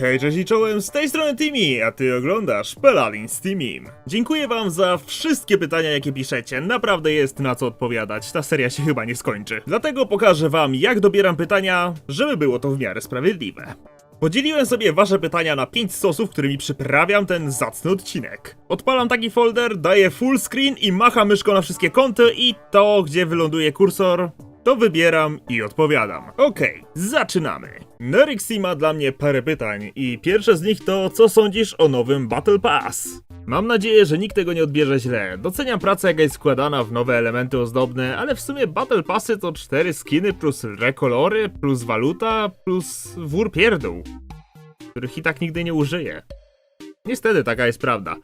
Hej, cześć i czołem, z tej strony Timmy, a ty oglądasz Paladin z Teamim. Dziękuję wam za wszystkie pytania, jakie piszecie, naprawdę jest na co odpowiadać, ta seria się chyba nie skończy. Dlatego pokażę wam, jak dobieram pytania, żeby było to w miarę sprawiedliwe. Podzieliłem sobie wasze pytania na 5 stosów, którymi przyprawiam ten zacny odcinek. Odpalam taki folder, daję full screen i macham myszką na wszystkie kąty i to, gdzie wyląduje kursor, to wybieram i odpowiadam. Okej, zaczynamy. Nerixi ma dla mnie parę pytań i pierwsze z nich to co sądzisz o nowym Battle Pass? Mam nadzieję, że nikt tego nie odbierze źle. Doceniam pracę jaka jest składana w nowe elementy ozdobne, ale w sumie Battle Passy to cztery skiny plus rekolory, plus waluta, plus wór pierdół, których i tak nigdy nie użyję. Niestety taka jest prawda.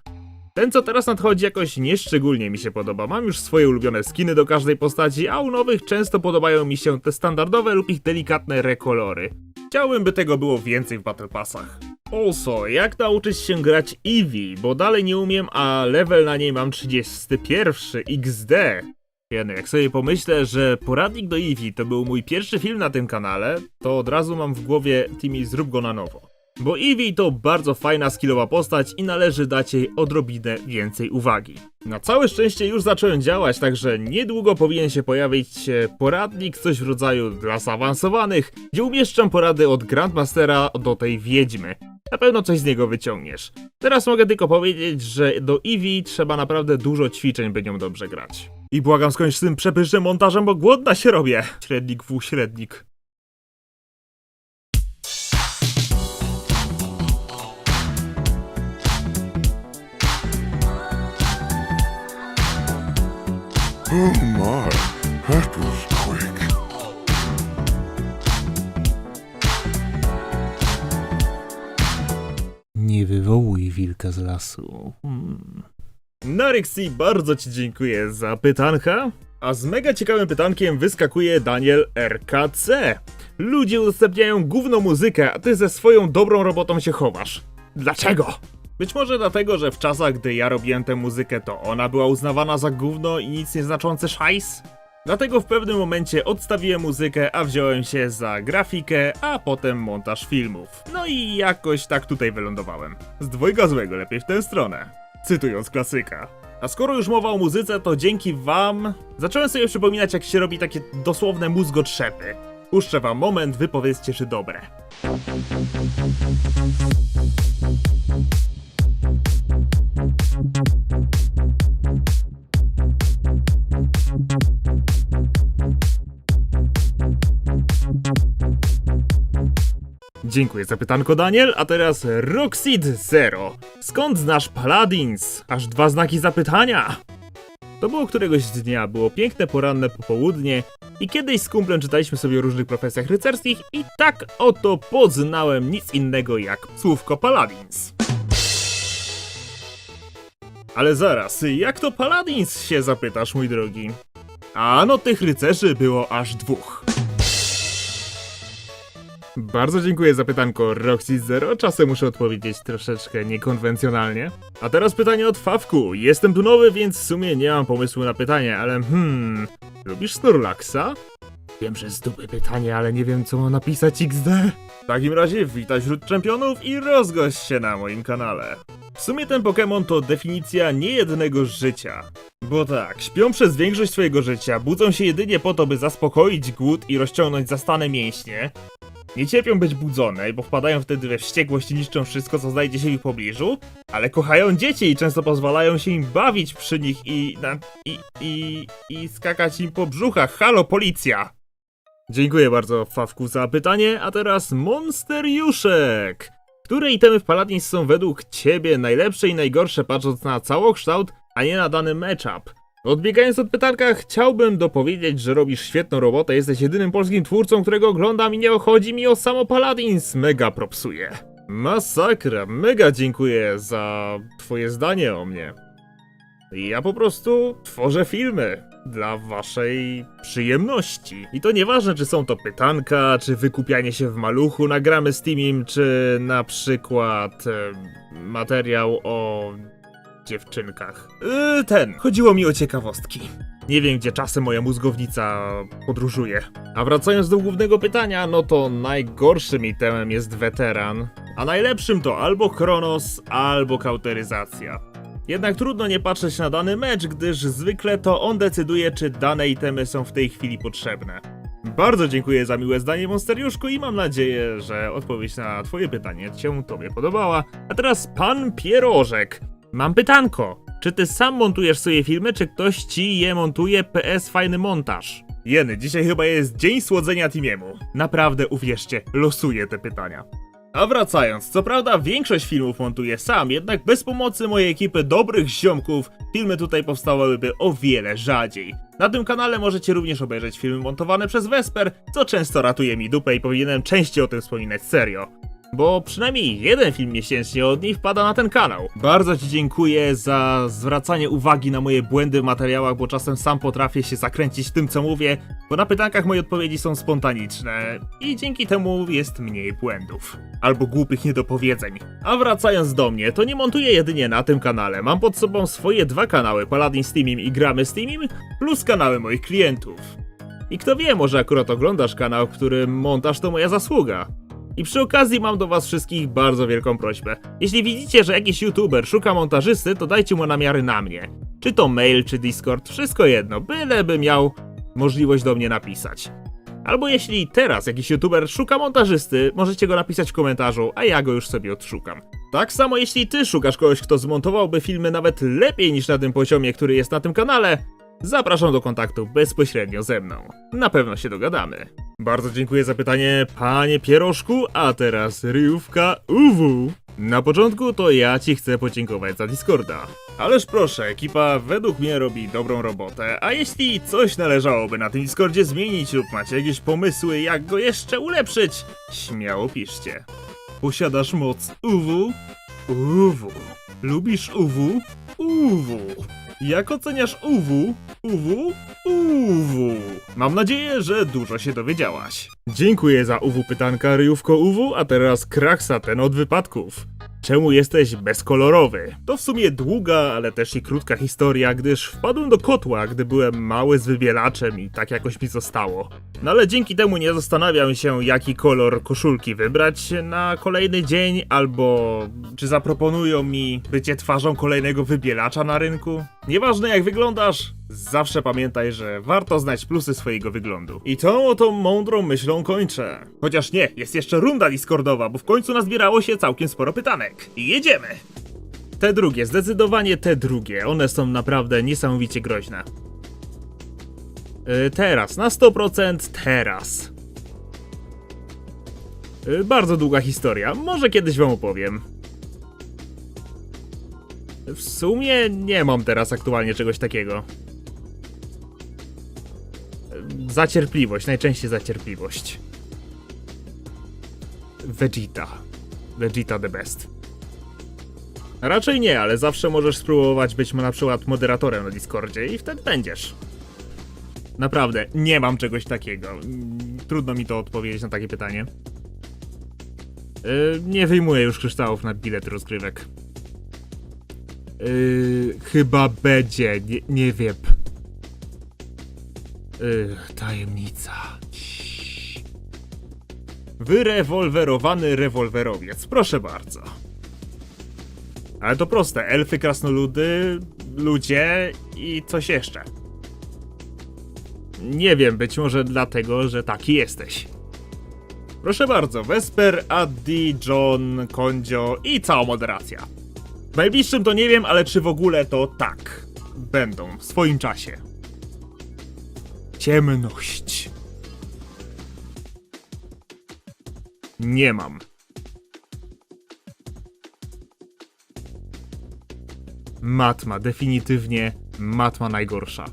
Ten, co teraz nadchodzi, jakoś nieszczególnie mi się podoba. Mam już swoje ulubione skiny do każdej postaci, a u nowych często podobają mi się te standardowe lub ich delikatne rekolory. Chciałbym, by tego było więcej w Battle Passach. Also, jak nauczyć się grać Eevee, bo dalej nie umiem, a level na niej mam 31 XD. Jeny, jak sobie pomyślę, że poradnik do Eevee to był mój pierwszy film na tym kanale, to od razu mam w głowie Timmy zrób go na nowo. Bo Eevee to bardzo fajna skillowa postać i należy dać jej odrobinę więcej uwagi. Na całe szczęście już zacząłem działać, także niedługo powinien się pojawić e, poradnik, coś w rodzaju dla zaawansowanych, gdzie umieszczam porady od Grandmastera do tej wiedźmy. Na pewno coś z niego wyciągniesz. Teraz mogę tylko powiedzieć, że do Eevee trzeba naprawdę dużo ćwiczeń, by nią dobrze grać. I błagam skończ z tym przepysznym montażem, bo głodna się robię. Średnik w średnik. Oh my, that was quick. Nie wywołuj wilka z lasu. Hmm. Naryxi, bardzo ci dziękuję za pytanka. A z mega ciekawym pytankiem wyskakuje Daniel RKC. Ludzie udostępniają gówno muzykę, a ty ze swoją dobrą robotą się chowasz. Dlaczego? Być może dlatego, że w czasach, gdy ja robiłem tę muzykę, to ona była uznawana za gówno i nic nieznaczący szajs? Dlatego w pewnym momencie odstawiłem muzykę, a wziąłem się za grafikę, a potem montaż filmów. No i jakoś tak tutaj wylądowałem. Z dwojga złego lepiej w tę stronę. Cytując klasyka. A skoro już mowa o muzyce, to dzięki wam zacząłem sobie przypominać, jak się robi takie dosłowne mózgotrzepy. Puszczę wam moment, wy powiedzcie, czy dobre. Dziękuję za pytanko, Daniel. A teraz Roxid Zero. Skąd znasz Paladins? Aż dwa znaki zapytania. To było któregoś dnia, było piękne poranne popołudnie i kiedyś z kumplem czytaliśmy sobie o różnych profesjach rycerskich i tak oto poznałem nic innego jak słówko Paladins. Ale zaraz, jak to Paladins się zapytasz, mój drogi? A no tych rycerzy było aż dwóch. Bardzo dziękuję za pytanko Roxy Zero. Czasem muszę odpowiedzieć troszeczkę niekonwencjonalnie. A teraz pytanie od Fawku. Jestem tu nowy, więc w sumie nie mam pomysłu na pytanie, ale hmm... Lubisz Snorlaxa? Wiem, że z dupy pytanie, ale nie wiem co mam napisać XD. W takim razie witaj wśród czempionów i rozgość się na moim kanale. W sumie ten Pokémon to definicja niejednego życia. Bo tak, śpią przez większość swojego życia, budzą się jedynie po to, by zaspokoić głód i rozciągnąć zastane mięśnie, nie cierpią być budzone, bo wpadają wtedy we wściekłość i niszczą wszystko, co znajdzie się w ich pobliżu, ale kochają dzieci i często pozwalają się im bawić przy nich i, na, i, i, i skakać im po brzuchach. Halo, policja! Dziękuję bardzo, Fawku, za pytanie, a teraz Monsteriuszek! Które itemy w Paladins są według ciebie najlepsze i najgorsze patrząc na całokształt, a nie na dany matchup? Odbiegając od pytanka, chciałbym dopowiedzieć, że robisz świetną robotę, jesteś jedynym polskim twórcą, którego oglądam i nie chodzi mi o samo Paladins, mega propsuje. Masakra, mega dziękuję za twoje zdanie o mnie. Ja po prostu tworzę filmy dla waszej przyjemności. I to nieważne, czy są to pytanka, czy wykupianie się w maluchu, nagramy z Teamim, czy na przykład e, materiał o dziewczynkach. Yy, ten, chodziło mi o ciekawostki. Nie wiem, gdzie czasem moja mózgownica podróżuje. A wracając do głównego pytania, no to najgorszym itemem jest weteran, a najlepszym to albo Kronos, albo kauteryzacja. Jednak trudno nie patrzeć na dany mecz, gdyż zwykle to on decyduje, czy dane itemy są w tej chwili potrzebne. Bardzo dziękuję za miłe zdanie, Monsteriuszku, i mam nadzieję, że odpowiedź na twoje pytanie się tobie podobała. A teraz pan Pierożek. Mam pytanko. Czy ty sam montujesz swoje filmy, czy ktoś ci je montuje? PS fajny montaż. Jeny, dzisiaj chyba jest dzień słodzenia Timiemu. Naprawdę, uwierzcie, losuję te pytania. A wracając, co prawda większość filmów montuję sam, jednak bez pomocy mojej ekipy dobrych ziomków filmy tutaj powstawałyby o wiele rzadziej. Na tym kanale możecie również obejrzeć filmy montowane przez Vesper, co często ratuje mi dupę i powinienem częściej o tym wspominać serio. Bo przynajmniej jeden film miesięcznie od niej wpada na ten kanał. Bardzo Ci dziękuję za zwracanie uwagi na moje błędy w materiałach, bo czasem sam potrafię się zakręcić tym co mówię, bo na pytankach moje odpowiedzi są spontaniczne i dzięki temu jest mniej błędów. Albo głupich niedopowiedzeń. A wracając do mnie, to nie montuję jedynie na tym kanale. Mam pod sobą swoje dwa kanały, Paladin z Teamim i Gramy z plus kanały moich klientów. I kto wie, może akurat oglądasz kanał, w którym montaż to moja zasługa. I przy okazji mam do was wszystkich bardzo wielką prośbę. Jeśli widzicie, że jakiś youtuber szuka montażysty, to dajcie mu namiary na mnie. Czy to mail, czy Discord, wszystko jedno, byleby miał możliwość do mnie napisać. Albo jeśli teraz jakiś youtuber szuka montażysty, możecie go napisać w komentarzu, a ja go już sobie odszukam. Tak samo jeśli ty szukasz kogoś, kto zmontowałby filmy nawet lepiej niż na tym poziomie, który jest na tym kanale, zapraszam do kontaktu bezpośrednio ze mną. Na pewno się dogadamy. Bardzo dziękuję za pytanie, panie Pierożku, a teraz ryjówka UW. Na początku to ja ci chcę podziękować za Discorda. Ależ proszę, ekipa według mnie robi dobrą robotę, a jeśli coś należałoby na tym Discordzie zmienić lub macie jakieś pomysły, jak go jeszcze ulepszyć, śmiało piszcie. Posiadasz moc UW? UW. Lubisz UW? UW. Jak oceniasz UW? UW? UW. Mam nadzieję, że dużo się dowiedziałaś. Dziękuję za UW pytanka, ryjówko UW, a teraz kraksa ten od wypadków. Czemu jesteś bezkolorowy? To w sumie długa, ale też i krótka historia, gdyż wpadłem do kotła, gdy byłem mały z wybielaczem i tak jakoś mi zostało. No ale dzięki temu nie zastanawiam się, jaki kolor koszulki wybrać na kolejny dzień, albo czy zaproponują mi bycie twarzą kolejnego wybielacza na rynku. Nieważne jak wyglądasz, zawsze pamiętaj, że warto znać plusy swojego wyglądu. I tą oto mądrą myślą kończę. Chociaż nie, jest jeszcze runda Discordowa, bo w końcu nazbierało się całkiem sporo pytanek. I jedziemy! Te drugie, zdecydowanie te drugie, one są naprawdę niesamowicie groźne. Yy, teraz, na 100% teraz. Yy, bardzo długa historia, może kiedyś wam opowiem. W sumie nie mam teraz aktualnie czegoś takiego. Zacierpliwość, najczęściej zacierpliwość. Vegeta. Vegeta the best. Raczej nie, ale zawsze możesz spróbować być na przykład moderatorem na Discordzie i wtedy będziesz. Naprawdę, nie mam czegoś takiego. Trudno mi to odpowiedzieć na takie pytanie. Yy, nie wyjmuję już kryształów na bilety rozgrywek. Yy, chyba będzie, nie, nie wiem. Yy, tajemnica. Wyrewolwerowany rewolwerowiec, proszę bardzo. Ale to proste, elfy, krasnoludy, ludzie i coś jeszcze. Nie wiem, być może dlatego, że taki jesteś. Proszę bardzo, Vesper, Addi, John, Kondzio i cała moderacja. W najbliższym to nie wiem, ale czy w ogóle to tak. Będą w swoim czasie. Ciemność. Nie mam. Matma, definitywnie matma najgorsza.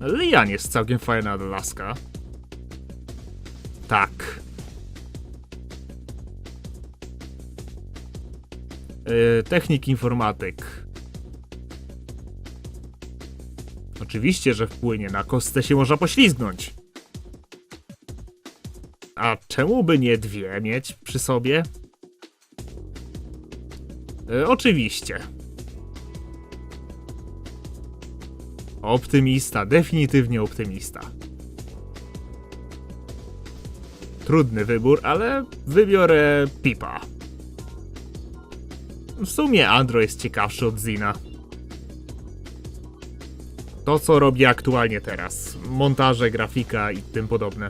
Lian jest całkiem fajna laska. Tak. Yy, technik informatyk. Oczywiście, że wpłynie. Na kostce się można poślizgnąć. A czemu by nie dwie mieć przy sobie? Yy, oczywiście. Optymista, definitywnie optymista. Trudny wybór, ale wybiorę Pipa. W sumie Andro jest ciekawszy od Zina. To, co robi aktualnie teraz. Montaże, grafika i tym podobne.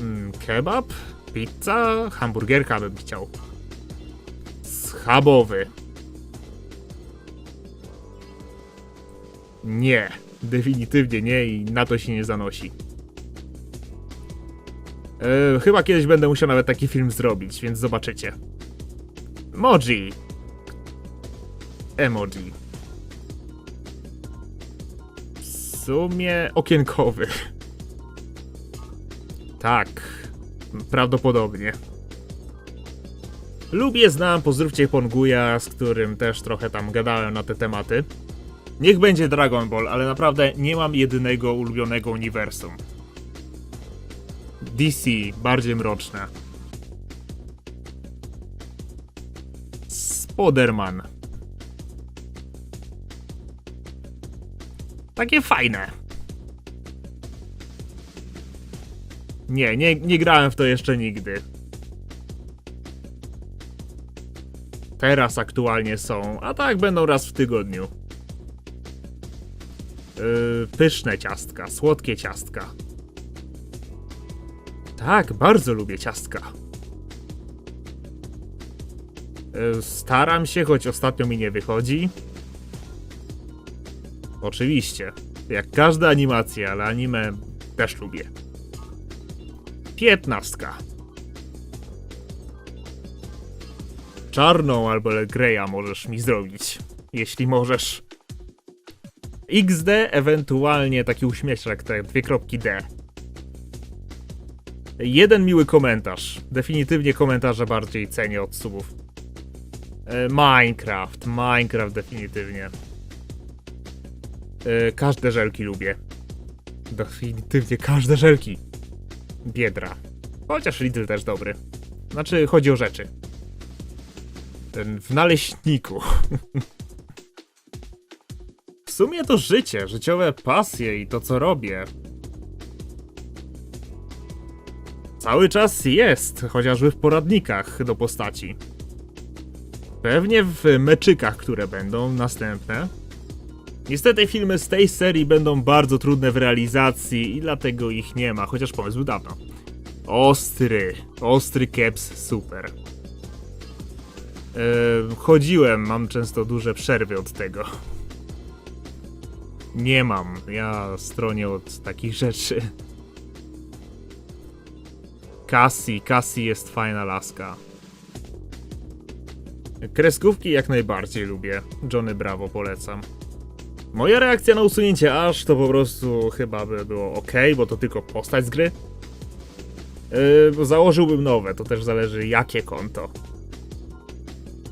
Mm, kebab? Pizza? Hamburgerka bym chciał. Schabowy. Nie. Definitywnie nie i na to się nie zanosi. E, chyba kiedyś będę musiał nawet taki film zrobić, więc zobaczycie. Moji. Emoji. Sumie okienkowy. Tak. Prawdopodobnie. Lubię, znam, pozdrówcie Ponguja, z którym też trochę tam gadałem na te tematy. Niech będzie Dragon Ball, ale naprawdę nie mam jedynego ulubionego uniwersum. DC, bardziej mroczne. Spoderman. Takie fajne. Nie, nie, nie grałem w to jeszcze nigdy. Teraz aktualnie są, a tak będą raz w tygodniu. Yy, pyszne ciastka, słodkie ciastka. Tak, bardzo lubię ciastka. Yy, staram się, choć ostatnio mi nie wychodzi. Oczywiście, jak każda animacja, ale anime też lubię. Piętnastka. Czarną albo Greya możesz mi zrobić, jeśli możesz. XD, ewentualnie taki uśmieszek, te dwie kropki D. Jeden miły komentarz. Definitywnie komentarze bardziej cenię od subów. E, Minecraft, Minecraft definitywnie. E, Każde żelki lubię. Definitywnie każde żelki. Biedra. Chociaż Lidl też dobry. Znaczy, chodzi o rzeczy. Ten w naleśniku. w sumie to życie, życiowe pasje i to co robię. Cały czas jest, chociażby w poradnikach do postaci. Pewnie w meczykach, które będą następne. Niestety filmy z tej serii będą bardzo trudne w realizacji i dlatego ich nie ma, chociaż pomysł był dawno. Ostry, ostry keps, super. Eee, chodziłem, mam często duże przerwy od tego. Nie mam, ja stronię od takich rzeczy. Cassie, Cassie jest fajna laska. Kreskówki jak najbardziej lubię. Johnny Bravo polecam. Moja reakcja na usunięcie aż to po prostu chyba by było ok, bo to tylko postać z gry. Yy, założyłbym nowe, to też zależy jakie konto.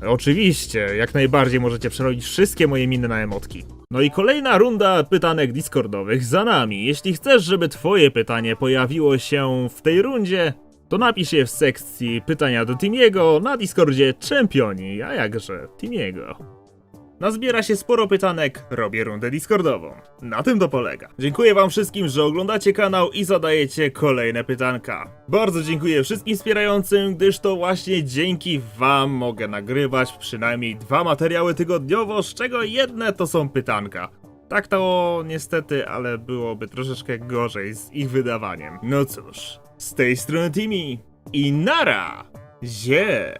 Oczywiście, jak najbardziej możecie przerobić wszystkie moje miny na emotki. No i kolejna runda pytanek Discordowych za nami. Jeśli chcesz, żeby twoje pytanie pojawiło się w tej rundzie, to napisz je w sekcji pytania do Timiego na Discordzie Czempioni, a jakże Timiego. Nazbiera się sporo pytanek, robię rundę Discordową. Na tym to polega. Dziękuję wam wszystkim, że oglądacie kanał i zadajecie kolejne pytanka. Bardzo dziękuję wszystkim wspierającym, gdyż to właśnie dzięki wam mogę nagrywać przynajmniej dwa materiały tygodniowo, z czego jedne to są pytanka. Tak to niestety, ale byłoby troszeczkę gorzej z ich wydawaniem. No cóż, z tej strony Timi i nara! Zie!